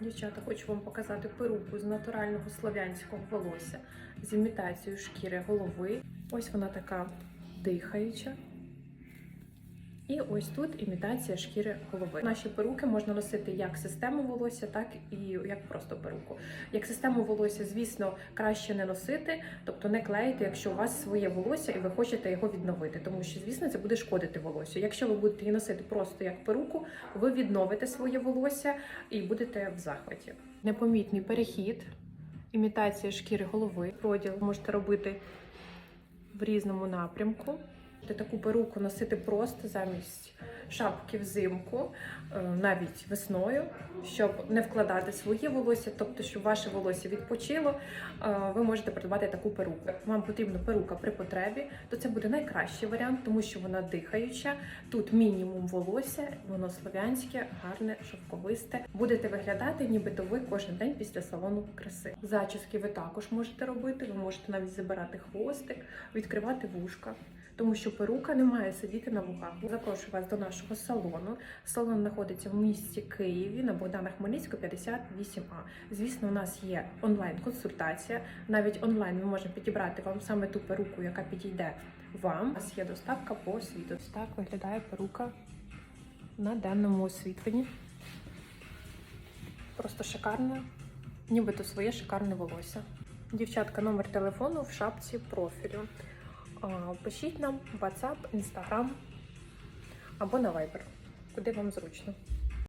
Дівчата, хочу вам показати перуку з натурального слов'янського волосся з імітацією шкіри голови. Ось вона така дихаюча. І ось тут імітація шкіри голови. Наші перуки можна носити як систему волосся, так і як просто перуку. Як систему волосся, звісно, краще не носити, тобто не клеїти, якщо у вас своє волосся і ви хочете його відновити, тому що, звісно, це буде шкодити волосю. Якщо ви будете її носити просто як перуку, ви відновите своє волосся і будете в захваті. Непомітний перехід, імітація шкіри голови. Проділ можете робити в різному напрямку. Таку перуку носити просто замість шапки взимку, е, навіть весною, щоб не вкладати своє волосся, тобто, щоб ваше волосся відпочило, е, ви можете придбати таку перуку. Вам потрібна перука при потребі, то це буде найкращий варіант, тому що вона дихаюча. Тут мінімум волосся, воно слов'янське, гарне, шовковисте. Будете виглядати, нібито ви кожен день після салону краси. Зачіски ви також можете робити. Ви можете навіть забирати хвостик, відкривати вушка. Тому що перука не має сидіти на вухах. Запрошую вас до нашого салону. Салон знаходиться в місті Києві на Богдана Хмельницького 58А. Звісно, у нас є онлайн-консультація. Навіть онлайн ми можемо підібрати вам саме ту перуку, яка підійде вам. У нас є доставка по світу. Так виглядає перука на денному освітленні. Просто шикарна, нібито своє шикарне волосся. Дівчатка, номер телефону в шапці профілю. Пишіть нам WhatsApp, Instagram або на Viber, куди вам зручно.